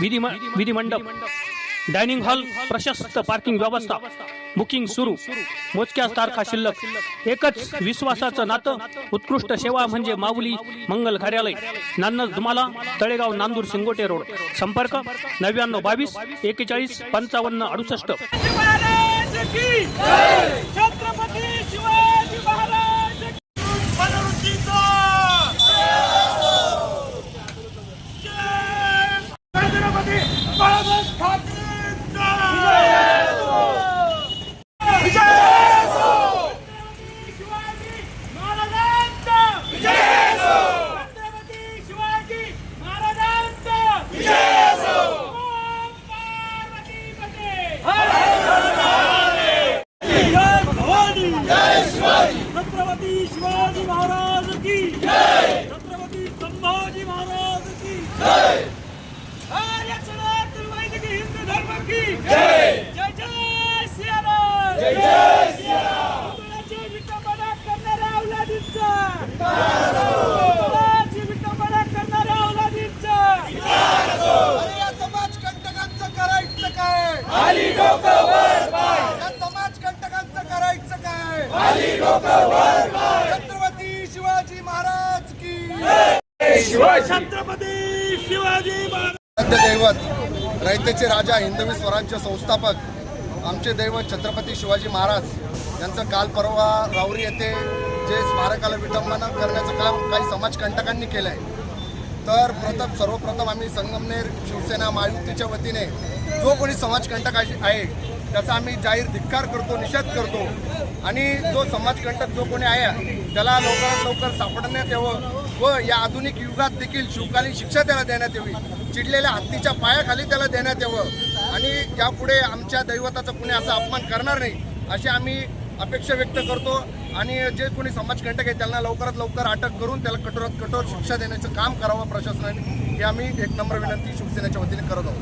विधी विधिमंडप dining hall प्रशस्त पार्किंग व्यवस्था बुकिंग सुरू मोजक्याच तारखा शिल्लक एकच विश्वासाचं नातं उत्कृष्ट सेवा म्हणजे माऊली मंगल कार्यालय नान्नज धुमाला तळेगाव नांदूर शिंगोटे रोड. संपर्क नव्याण्णव बावीस एकेचाळीस पंचावन्न अडुसष्ट शिवाजी महाराज की छत्रपती शिवाजी महाराज की मनोरुचीचा जय छत्रपती बाळासाहेब ठाकरेंचा विजय असो. शिवाजी महाराजांचा विजय छत्रपती शिवाजी महाराजांचा विजय पार्वती पते जय भवानी जय शिवाजी छत्रपती शिवाजी महाराज की जय! छत्रपती शिवाजी दैवत रयतेचे राजा हिंदवी स्वराज्य संस्थापक आमचे दैवत छत्रपती शिवाजी महाराज. यांचं काल परवा राऊरी येथे जे स्मारकाला विटंबना करण्याचं काम काही समाजकंटकांनी केलं आहे तर प्रथम सर्वप्रथम आम्ही संगमनेर शिवसेना महायुतीच्या वतीने जो कोणी समाजकंटक आहे आहे, त्याचा आम्ही जाहीर धिक्कार करतो निषेध करतो. आणि जो समाजकंटक जो कोणी आहे त्याला लवकरात लवकर सापडण्यात यावं व या आधुनिक युगात देखील शिवकालीन शिक्षा त्याला देण्यात यावी. चिडलेल्या हत्तीच्या पायाखाली त्याला देण्यात यावं. आणि यापुढे आमच्या दैवताचा कुणी असा अपमान करणार नाही अशी आम्ही अपेक्षा व्यक्त करतो. आणि जे कोणी समाजकंटक आहे त्यांना लवकरात लवकर अटक करून त्याला कठोरात कठोर शिक्षा देण्याचं काम करावं प्रशासनाने. हे आम्ही एक नंबर विनंती शिवसेनेच्या वतीने करत आहोत.